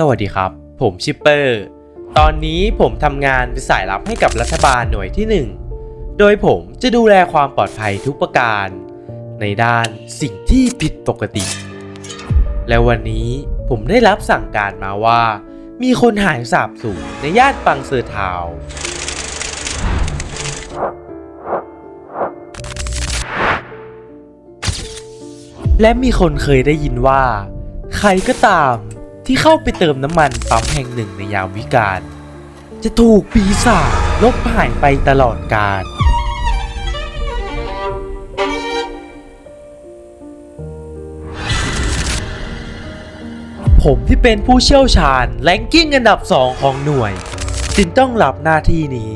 สวัสดีครับ ผมชิปเปอร์ ตอนนี้ผมทำงานเป็นสายลับให้กับรัฐบาลหน่วยที่ 1 โดยผมจะดูแลความปลอดภัยทุกประการ ในด้านสิ่งที่ผิดปกติ และวันนี้ผมได้รับสั่งการมาว่า มีคนหายสาบสูญในย่านปังเซอร์ทาวและมีคนเคยได้ยินว่า ใครก็ตาม ที่เข้าไปเติมน้ำมันปั๊มแห่งหนึ่งในยามวิกาลจะถูกปีศาจลบหายไปตลอดกาลผมที่เป็นผู้เชี่ยวชาญแรงกิ้งอันดับสองของหน่วย จึงต้องรับหน้าที่นี้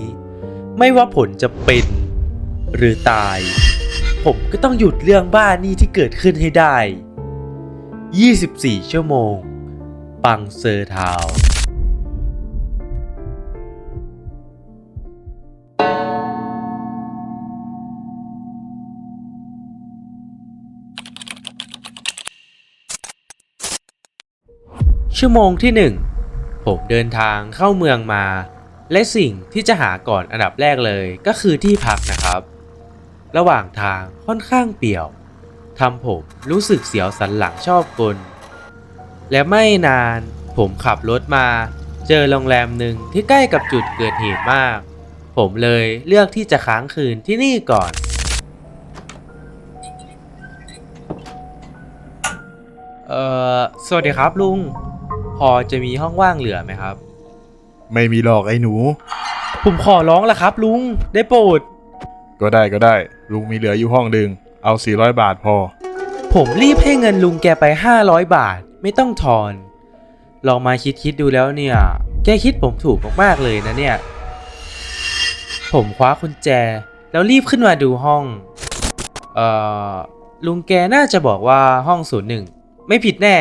ไม่ว่าผลจะเป็น หรือตาย ผมก็ต้องหยุดเรื่องบ้านี่ที่เกิดขึ้นให้ได้ 24 ชั่วโมง ปังเซอร์ทาวชั่วโมงที่ 1 ผมเดินทางเข้าเมืองมา และสิ่งที่จะหาก่อนอันดับแรกเลยก็คือที่พักนะครับ ระหว่างทางค่อนข้างเปี่ยวทำผมรู้สึกเสียวสันหลังชอบกล และไม่นานผมขับรถมา เจอโรงแรมหนึ่งที่ใกล้กับจุดเกิดเหตุมาก ผมเลยเลือกที่จะค้างคืนที่นี่ก่อน เอ่อ สวัสดีครับลุง พอจะมีห้องว่างเหลือไหมครับ ไม่มีหรอกไอ้หนู ผมขอร้องละครับลุง ได้โปรด ก็ได้ก็ได้ลุงมีเหลืออยู่ห้องดึง เอา 400 บาทพอ ผมรีบให้เงินลุงแกไป 500 บาท ไม่ต้องทอน ลองมาคิดคิดๆดูแล้วเนี่ย แกคิดผมถูกมากๆเลยนะเนี่ย ผมคว้ากุญแจ แล้วรีบขึ้นมาดูห้อง เอ่อ ลุงแกน่าจะบอกว่าห้องศูนย์หนึ่งไม่ผิดแน่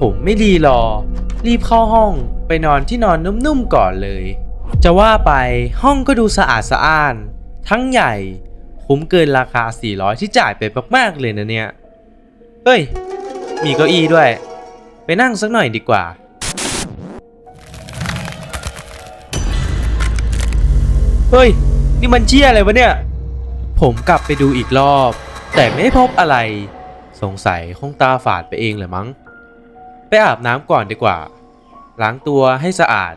ผมไม่รีรอ รีบเข้าห้องไปนอนที่นอนนุ่มๆก่อนเลย จะว่าไปห้องก็ดูสะอาดสะอ้าน ทั้งใหญ่ คุ้มเกินราคา 400 ที่จ่ายไปมากๆเลยนะเนี่ย เฮ้ย มีเก้าอี้ด้วย ไปนั่งสักหน่อยดีกว่า เฮ้ย นี่มันเชี่ยอะไรวะเนี่ย ผมกลับไปดูอีกรอบ แต่ไม่พบอะไร สงสัยคงตาฝาดไปเองเลยมั้ง ไปอาบน้ำก่อนดีกว่า ล้างตัวให้สะอาด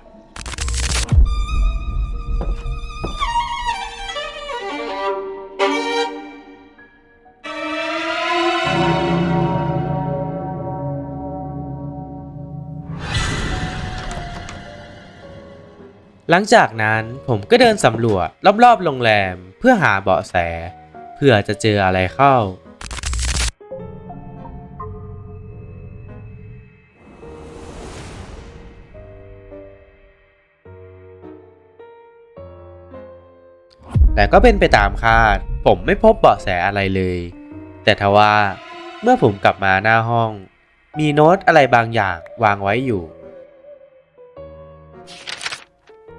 หลังจากนั้นผมก็เดินสำรวจรอบๆโรงแรมเพื่อหาเบาะแส เพื่อจะเจออะไรเข้า แต่ก็เป็นไปตามคาด ผมไม่พบเบาะแสอะไรเลย แต่ทว่าเมื่อผมกลับมาหน้าห้อง มีโน้ตอะไรบางอย่างวางไว้อยู่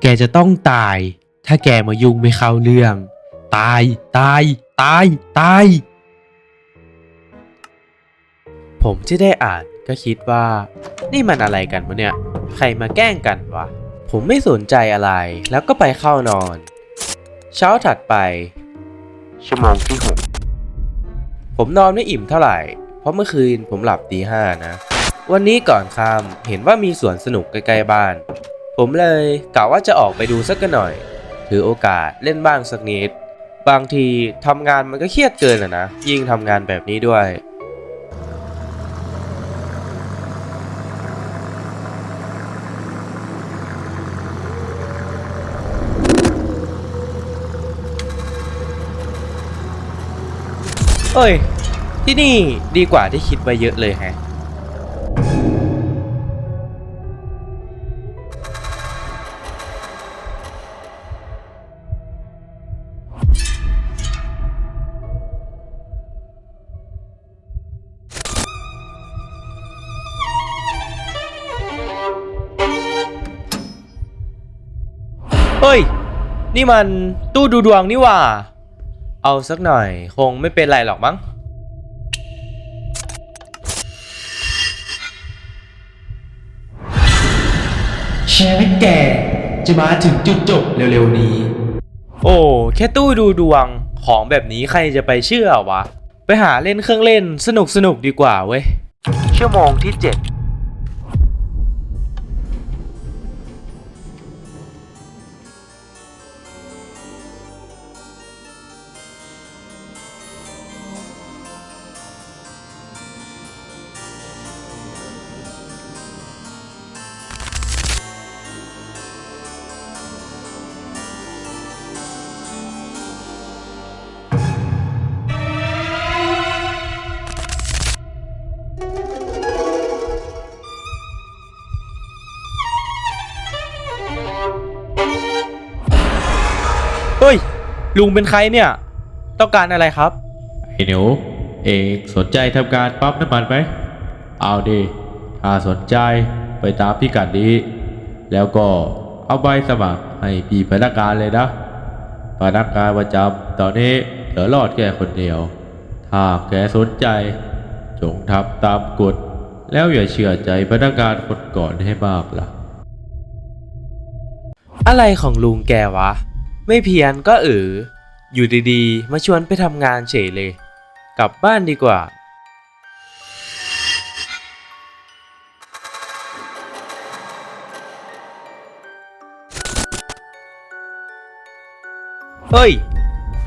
แกจะต้องตาย ถ้าแกมายุ่งไม่เข้าเรื่อง ตาย ตาย ตาย ตาย ผมที่ได้อ่านก็คิดว่า นี่มันอะไรกันวะเนี่ย ใครมาแกล้งกันวะ ผมไม่สนใจอะไรแล้วก็ไปเข้านอน เช้าถัดไป ชั่วโมงที่หกผมนอนไม่อิ่มเท่าไหร่ เพราะเมื่อคืนผมหลับตีห้านะ วันนี้ก่อนค่ำเห็นว่ามีสวนสนุกใกล้ๆบ้าน ผมเลยกะว่าจะออกไปดูสักหน่อย ถือโอกาสเล่นบ้างสักนิด บางทีทำงานมันก็เครียดเกินอะนะ ยิ่งทำงานแบบนี้ด้วยเอ้ย ที่นี่ดีกว่าที่คิดไว้เยอะเลยแฮะ เฮ้ย นี่มันตู้ดูดวงนี่หว่า เอาสักหน่อยคงไม่เป็นไรหรอกมั้งฮแค่แกจะมาถึงจุดจบเร็วๆนี้ โอ้แค่ตู้ดูดวงของแบบนี้ใครจะไปเชื่อวะ ไปหาเล่นเครื่องเล่นสนุกสนุกๆดีกว่าเว้ย ชั่วโมงที่ 7 ลุงเป็นใครเนี่ย ต้องการอะไรครับ ไอ้หนูเอกสนใจทำการปั๊มน้ำมันไหม เอาดิ ถ้าสนใจไปตามพิกัดนี้ แล้วก็เอาใบสมัครให้พี่พนักงานเลยนะ พนักงานประจำตอนนี้เหลือรอดแค่คนเดียว ถ้าแกสนใจ จงทำตามกฎ แล้วอย่าเชื่อใจพนักงานคนก่อนให้มากล่ะ อะไรของลุงแกวะ ไม่เพียนก็เอออยู่ดีๆ มาชวนไปทำงานเฉยเลย กลับบ้านดีกว่า เฮ้ย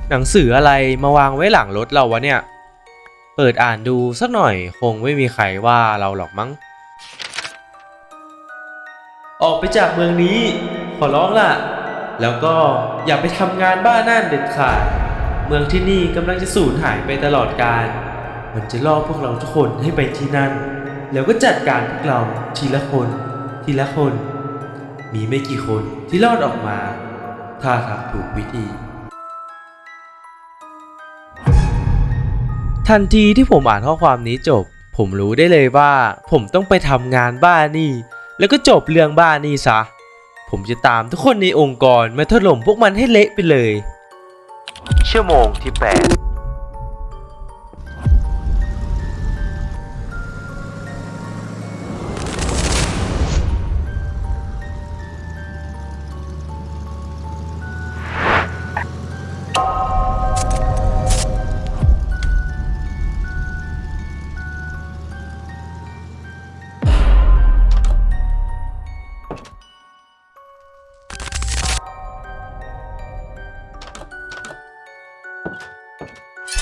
หนังสืออะไรมาวางไว้หลังรถเราวะเนี่ย เปิดอ่านดูสักหน่อยคงไม่มีใครว่าเราหรอกมั้ง ออกไปจากเมืองนี้ ขอร้องล่ะ แล้วก็อย่าไปทำงานบ้านนั่นเด็ดขาด เมืองที่นี่กำลังจะสูญหายไปตลอดกาล มันจะล่อพวกเราทุกคนให้ไปที่นั่น แล้วก็จัดการพวกเราทีละคน ทีละคน มีไม่กี่คนที่รอดออกมา ถ้าทำถูกวิธี ทันทีที่ผมอ่านข้อความนี้จบ ผมรู้ได้เลยว่า ผมต้องไปทำงานบ้านนี่ แล้วก็จบเรื่องบ้านนี่ซะ ผมจะตามทุกคนในองค์กรมาถล่มพวกมันให้เละไปเลย ชั่วโมงที่ 8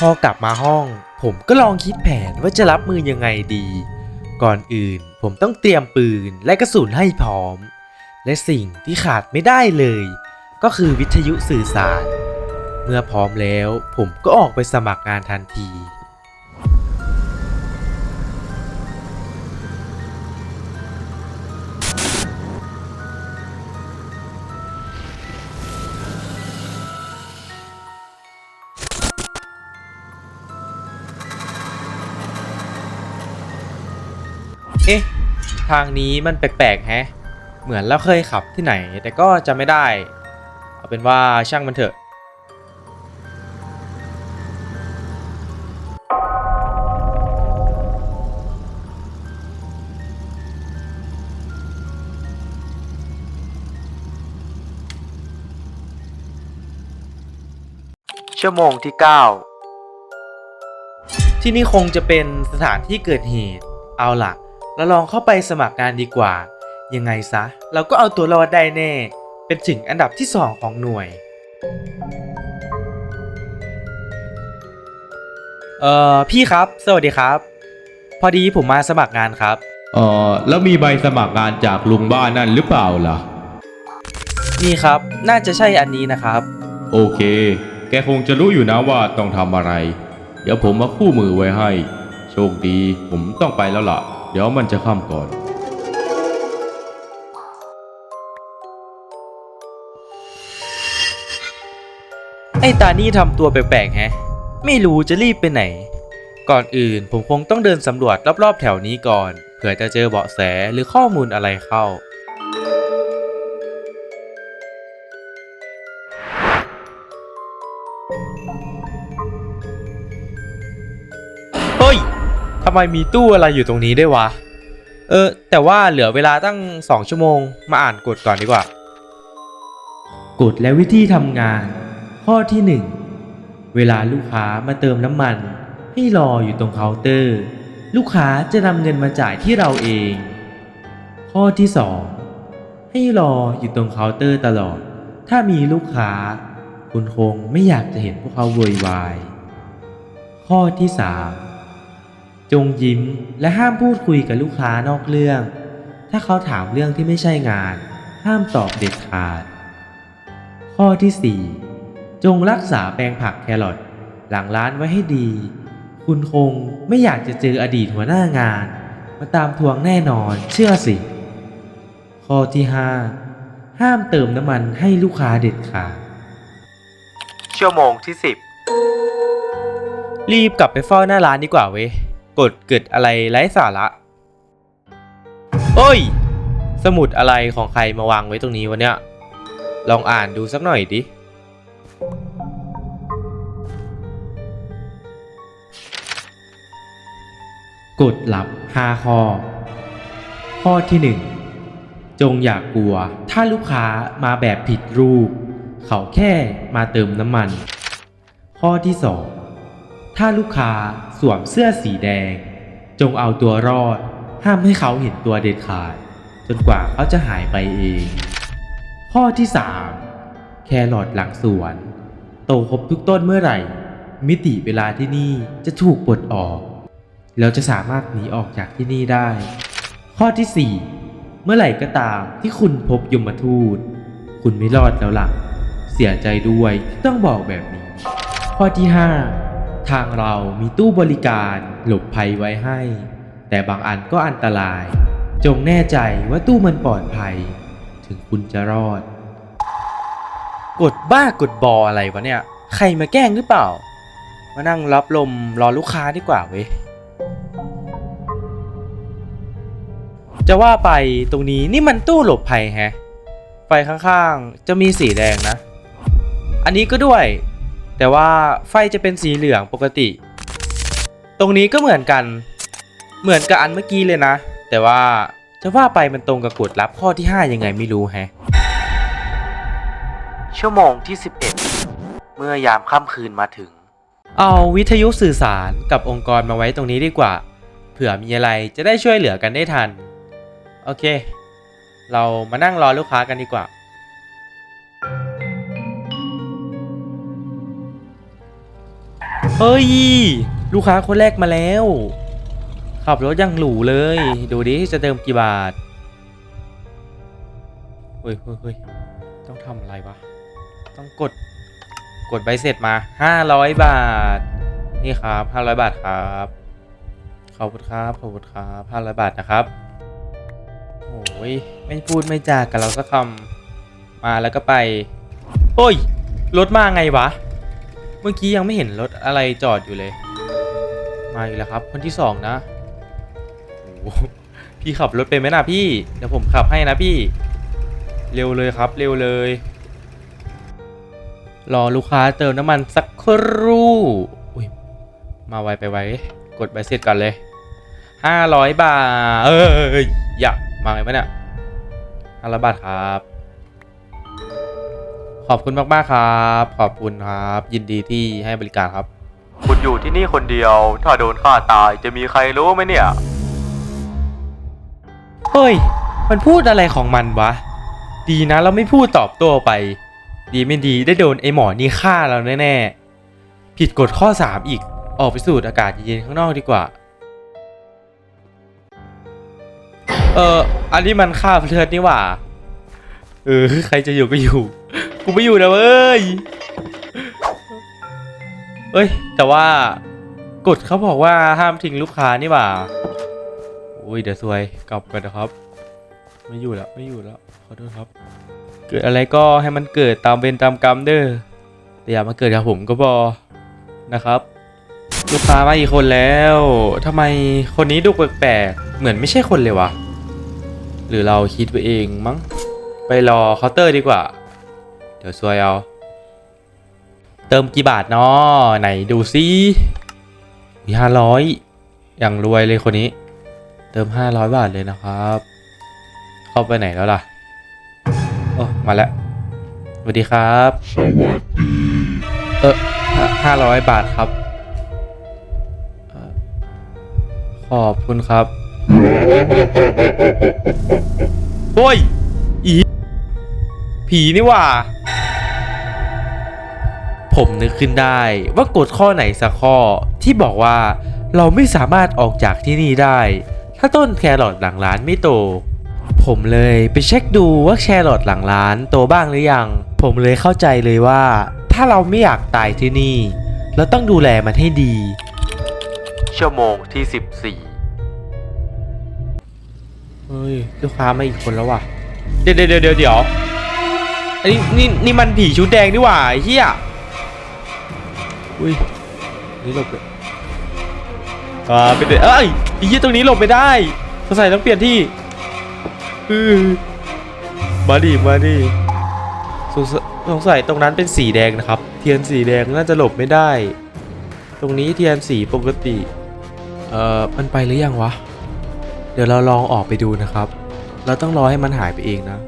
อกลับมาห้อง ผมก็ลองคิดแผนว่าจะรับมือยังไงดี ก่อนอื่นผมต้องเตรียมปืนและกระสุนให้พร้อม และสิ่งที่ขาดไม่ได้เลย ก็คือวิทยุสื่อสาร เมื่อพร้อมแล้วผมก็ออกไปสมัครงานทันที เอ๊ะ ทางนี้มันแปลกๆแฮะ เหมือนเราเคยขับที่ไหน แต่ก็จะไม่ได้ เอาเป็นว่าช่างมันเถอะ ชั่วโมงที่ 9 ที่นี่คงจะเป็นสถานที่เกิดเหตุ เอาล่ะ เราลองเข้าไปสมัครงานดีกว่า ยังไงซะ เราก็เอาตัวรอดได้แน่ เป็นถึงอันดับที่ 2 ของหน่วย เอ่อ พี่ครับ สวัสดีครับ พอดีผมมาสมัครงานครับ เอ่อแล้วมีใบสมัครงานจากลุงบ้านนั่นหรือเปล่าล่ะ นี่ครับ น่าจะใช่อันนี้นะครับ โอเค แกคงจะรู้อยู่นะว่าต้องทำอะไร เดี๋ยวผมมาคู่มือไว้ให้ โชคดี ผมต้องไปแล้วล่ะ เดี๋ยวมันจะค่ำก่อน ไอ้ตานี่ทำตัวแปลกๆแฮะ ไม่รู้จะรีบไปไหน ก่อนอื่นผมคงต้องเดินสำรวจรอบๆแถวนี้ก่อน เผื่อจะเจอเบาะแสหรือข้อมูลอะไรเข้า ทำไมมีตู้อะไรอยู่ตรงนี้ได้วยวะ เออ แต่ว่าเหลือเวลาตั้ง 2 ชั่วโมง มาอ่านกฎก่อนดีกว่า กฎและวิธีทำงาน ข้อที่ 1 เวลาลูกค้ามาเติมน้ำมัน ให้รออยู่ตรงเคาน์เตอร์ ลูกค้าจะนำเงินมาจ่ายที่เราเอง ข้อที่ 2 ให้รออยู่ตรงเคาน์เตอร์ตลอด ถ้ามีลูกค้า คุณคงไม่อยากจะเห็นพวกเขาโวยวาย ข้อที่ 3 จงยิ้มและห้ามพูดคุยกับลูกค้านอกเรื่อง ถ้าเขาถามเรื่องที่ไม่ใช่งาน ห้ามตอบเด็ดขาด ข้อที่ 4 จงรักษาแปลงผักแครอทหลังร้านไว้ให้ดี คุณคงไม่อยากจะเจออดีตหัวหน้างาน มาตามทวงแน่นอนเชื่อสิ ข้อที่ 5 ห้ามเติมน้ำมันให้ลูกค้าเด็ดขาด ชั่วโมงที่ 10 รีบกลับไปเฝ้าหน้าร้านดีกว่าเว้ย กดเกิดอะไรไร้สาระ โอ้ย สมุดอะไรของใครมาวางไว้ตรงนี้วะเนี่ย ลองอ่านดูสักหน่อยดิ กฎลับ5ข้อ ข้อที่ 1 จงอย่ากกลัว ถ้าลูกค้ามาแบบผิดรูป เขาแค่มาเติมน้ำมัน ข้อที่ 2 ถ้าลูกค้าสวมเสื้อสีแดง จงเอาตัวรอด ห้ามให้เขาเห็นตัวเด็ดขาด จนกว่าเขาจะหายไปเอง ข้อที่ 3 แครอทหลังสวน โตครบทุกต้นเมื่อไหร่ มิติเวลาที่นี่จะถูกปลดออกแล้วจะสามารถหนีออกจากที่นี่ได้ ข้อที่ 4 เมื่อไหร่ก็ตามที่คุณพบยมทูต คุณไม่รอดแล้วล่ะ เสียใจด้วยที่ต้องบอกแบบนี้ ข้อที่ 5 ทางเรามีตู้บริการหลบภัยไว้ให้ แต่บางอันก็อันตราย จงแน่ใจว่าตู้มันปลอดภัย ถึงคุณจะรอด กดบ้ากดบออะไรวะเนี่ย ใครมาแกล้งหรือเปล่า มานั่งรับลมรอลูกค้าดีกว่าเว้ย จะว่าไปตรงนี้นี่มันตู้หลบภัยแฮะ ไฟข้างๆ จะมีสีแดงนะ อันนี้ก็ด้วย แต่ว่าไฟจะเป็นสีเหลืองปกติ ตรงนี้ก็เหมือนกัน เหมือนกับอันเมื่อกี้เลยนะ แต่ว่าจะว่าไปมันตรงกับกฎลับข้อที่ 5 ยังไงไม่รู้แฮะ ชั่วโมงที่ 11 เมื่อยามค่ำคืนมาถึง เอาวิทยุสื่อสารกับองค์กรมาไว้ตรงนี้ดีกว่า เผื่อมีอะไรจะได้ช่วยเหลือกันได้ทัน โอเค เรามานั่งรอลูกค้ากันดีกว่า เฮ้ย ลูกค้าคนแรกมาแล้ว ขับรถยังหรูเลย ดูดิจะเติมกี่บาทเฮ้ยเฮ้ยเฮ้ยต้องทำอะไรวะ ต้องกด กดใบเสร็จมา 500 บาท นี่ครับ 500 บาทครับ ขอบคุณครับ ขอบคุณครับ 500 บาทนะครับโอ้ยไม่พูดไม่จากับเราสักคำ มาแล้วก็ไป โอ้ย รถมาไงวะ มื่อกี้ยังไม่เห็นรถอะไรจอดอยู่เลย มาอีกแล้วครับ คนที่สองนะโอ้โหพี่ขับรถเป็นไหมนะพี่ เดี๋ยวผมขับให้นะพี่ เร็วเลยครับ เร็วเลย รอลูกค้าเติมน้ำมันสักครู่อุ้ยมาไวไปไวกดใบเสร็จก่อนเลยห้าร้อยบาท เอ้ย อย่ามาไงวะเนี่ยห้าร้อยบาทครับ ขอบคุณมาก ๆ ครับ ขอบคุณครับ ยินดีที่ให้บริการครับ คุณอยู่ที่นี่คนเดียว ถ้าโดนฆ่าตายจะมีใครรู้ไหมเนี่ย เฮ้ย มันพูดอะไรของมันวะ ดีนะเราไม่พูดตอบโต้ไป ดีไม่ดีได้โดนไอหมอนี่ฆ่าเราแน่ๆ ผิดกฎข้อ 3 อีก ออกไปสูดอากาศเย็นๆข้างนอกดีกว่า เอออันนี้มันฆ่าเลือดนี่หว่า เออ ใครจะอยู่ก็อยู่ กูไม่อยู่นะเว้ยเอ้ย แต่ว่ากฎเขาบอกว่าห้ามทิ้งลูกค้านี่หว่าอุ้ยเดี๋ยวซวยกลับกันนะครับ ไม่อยู่แล้วไม่อยู่แล้วขอโทษครับ เกิดอะไรก็ให้มันเกิดตามเวรตามกรรมเด้อแต่อย่ามาเกิดกับผมก็พอนะครับ ลูกค้ามาอีกคนแล้วทำไมคนนี้ดูแปลกๆเหมือนไม่ใช่คนเลยวะหรือเราคิดไปเองมั้งไปรอเคาน์เตอร์ดีกว่า ดี๋ยวซวยเอา เติมกี่บาทเนาะไหนดูซิห้าร้อยอย่างรวยเลยคนนี้ เติม500บาทเลยนะครับ เข้าไปไหนแล้วล่ะ โอ้ มาแล้วสวัสดีครับสวัสดีเออห้าร้อยบาทครับ ขอบคุณครับ โอ้ย ผีนี่หว่า ผมนึกขึ้นได้ว่ากฎข้อไหนสักข้อที่บอกว่าเราไม่สามารถออกจากที่นี่ได้ ถ้าต้นแครอทหลังร้านไม่โต ผมเลยไปเช็คดูว่าแครอทหลังร้านโตบ้างหรือยัง ผมเลยเข้าใจเลยว่า ถ้าเราไม่อยากตายที่นี่ เราต้องดูแลมันให้ดี ชั่วโมงที่ 14เฮ้ยลูกค้ามาอีกคนแล้วว่ะ เดี๋ยวเดี๋ยวเดี๋ยวเดี๋ยว อันนี้นี่นี่มันผีชุดแดงนี่หว่าไอ้เฮียอุ้ยนี่หลบเลยอ่าเป็นเอ้ยไอ้เฮียตรงนี้หลบไม่ได้สงสัยต้องเปลี่ยนที่อือมาดิมาดิสงสัยสงสัยตรงนั้นเป็นสีแดงนะครับ เทียนสีแดงน่าจะหลบไม่ได้ ตรงนี้เทียนสีปกติ เอ่อ มันไปหรือยังวะ เดี๋ยวเราลองออกไปดูนะครับ เราต้องรอให้มันหายไปเองนะ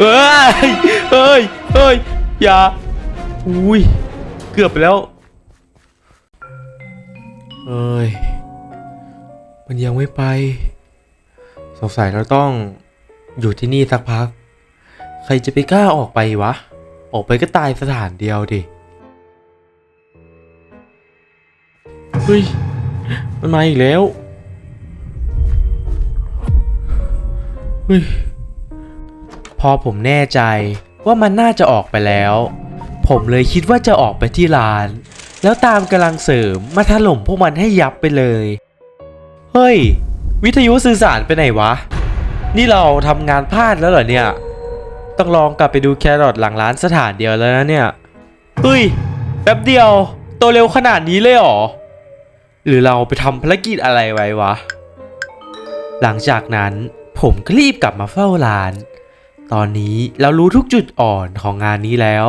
เฮ้ย เฮ้ย เฮ้ย อย่า อุ้ย เกือบไปแล้ว เอ้ย มันยังไม่ไป สงสัยเราต้องอยู่ที่นี่สักพัก ใครจะไปกล้าออกไปวะ ออกไปก็ตายสถานเดียวดิ เฮ้ย มันมาอีกแล้ว เฮ้ย พอผมแน่ใจว่ามันน่าจะออกไปแล้ว ผมเลยคิดว่าจะออกไปที่ร้าน แล้วตามกำลังเสริมมาถล่มพวกมันให้ยับไปเลย เฮ้ย วิทยุสื่อสารไปไหนวะ นี่เราทำงานพลาดแล้วเหรอเนี่ย ต้องลองกลับไปดูแครอทหลังร้านสถานเดียวแล้วนะเนี่ยเฮ้ยแป๊บเดียวโตเร็วขนาดนี้เลยเหรอ หรือเราไปทำภารกิจอะไรไว้วะ หลังจากนั้นผมก็รีบกลับมาเฝ้าร้าน ตอนนี้เรารู้ทุกจุดอ่อนของงานนี้แล้ว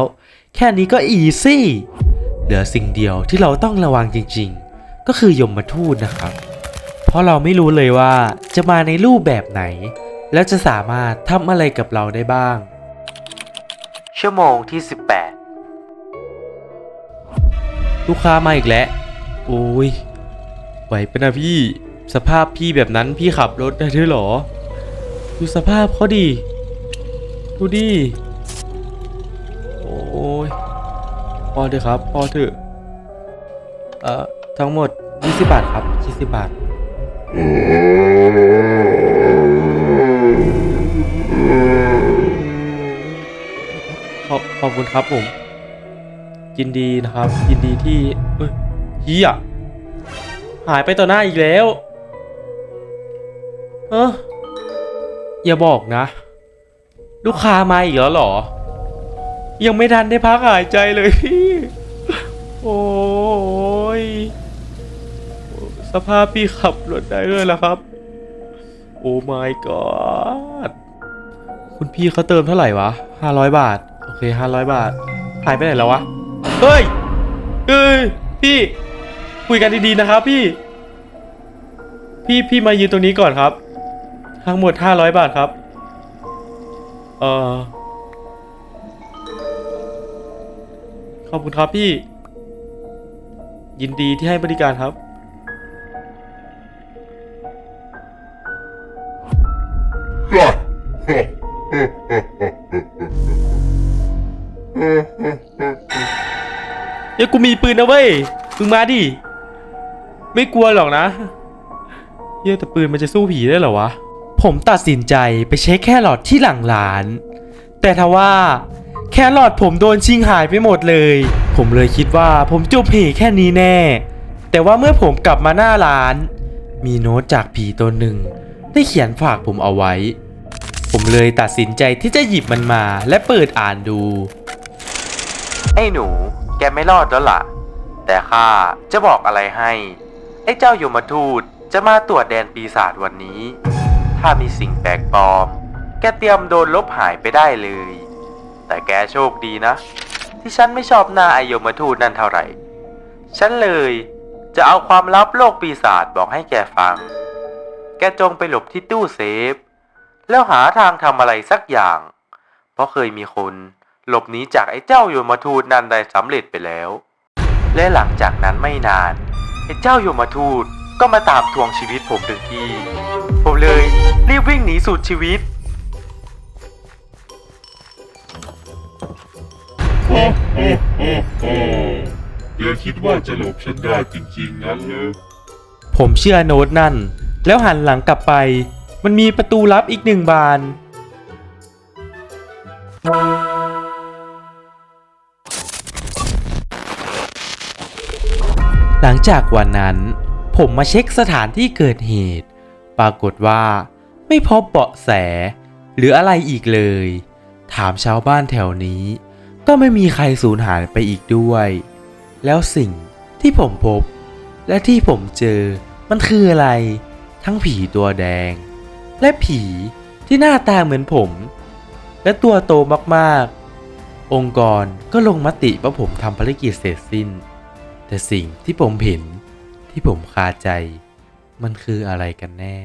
แค่นี้ก็อีซี่ เหลือสิ่งเดียวที่เราต้องระวังจริงๆ ก็คือยมทูตนะครับ เพราะเราไม่รู้เลยว่าจะมาในรูปแบบไหน แล้วจะสามารถทำอะไรกับเราได้บ้าง ชั่วโมงที่ 18 ลูกค้ามาอีกแล้ว โอ้ย ไหวปะนะพี่ สภาพพี่แบบนั้นพี่ขับรถได้ด้วยหรอ ดูสภาพเขาดิ ดูดิ โอ้ยพอเถอะครับพอเถอะ เอ่อ ทั้งหมด 20 บาทครับ 20 บาท ขอบขอบคุณครับผม ยินดีนะครับ ยินดีที่ เอ้ยเฮียหายไปต่อหน้าอีกแล้ว เอออย่าบอกนะ ลูกค้ามาอีกแล้วเหรอ ยังไม่ทันได้พักหายใจเลยพี่ โอ้ย สภาพพี่ขับรถได้เลยล้วครับ โอ้ my god คุณพี่เขาเติมเท่าไหร่วะ500บาท โอเค500บาท หายไปไหนแล้ววะ เฮ้ย เอ้ย พี่ คุยกันดีๆนะครับพี่ พี่ พี่มายืนตรงนี้ก่อนครับ ทั้งหมด500บาทครับ เออขอบคุณครับพี่ ยินดีที่ให้บริการครับเดี๋ยวกูมีปืนนะเว้ยมึงมาดิ ไม่กลัวหรอกนะเฮียแต่ปืนมันจะสู้ผีได้เหรอวะ ผมตัดสินใจไปเช็คแครอทที่หลังร้าน แต่ทว่าแครอทผมโดนชิงหายไปหมดเลย ผมเลยคิดว่าผมจบเพแค่นี้แน่ แต่ว่าเมื่อผมกลับมาหน้าร้าน มีโน้ตจากผีตัวหนึ่ง ได้เขียนฝากผมเอาไว้ ผมเลยตัดสินใจที่จะหยิบมันมาและเปิดอ่านดู ไอ้หนู แกไม่รอดแล้วล่ะ แต่ข้าจะบอกอะไรให้ ไอ้เจ้ายมทูตจะมาตรวจแดนปีศาจวันนี้ ถ้ามีสิ่งแปลกปลอม แกเตรียมโดนลบหายไปได้เลย แต่แกโชคดีนะ ที่ฉันไม่ชอบหน้าไอยมทูตนั่นเท่าไหร่ ฉันเลยจะเอาความลับโลกปีศาจบอกให้แกฟัง แกจงไปหลบที่ตู้เซฟ แล้วหาทางทำอะไรสักอย่าง เพราะเคยมีคนหลบหนีจากไอ้เจ้าโยมทูตนั้นได้สำเร็จไปแล้ว และหลังจากนั้นไม่นานไอ้เจ้าโยมทูตก็มาตามทวงชีวิตผมถึงที่ ผมเลยรีบวิ่งหนีสุดชีวิตแกคิดว่าจะหลบฉันได้จริงๆงั้นเหรอผมเชื่อโน้ตนั่น แล้วหันหลังกลับไป มันมีประตูลับอีกหนึ่งบาน หลังจากวันนั้น ผมมาเช็คสถานที่เกิดเหตุ ปรากฏว่า ไม่พบเบาะแส หรืออะไรอีกเลย ถามชาวบ้านแถวนี้ ก็ไม่มีใครสูญหายไปอีกด้วย แล้วสิ่งที่ผมพบ และที่ผมเจอมันคืออะไร ทั้งผีตัวแดง และผีที่หน้าตาเหมือนผม และตัวโตมากๆ องค์กรก็ลงมติว่าผมทำภารกิจเสร็จสิ้น แต่สิ่งที่ผมเห็นที่ผมคาใจ มันคืออะไรกันแน่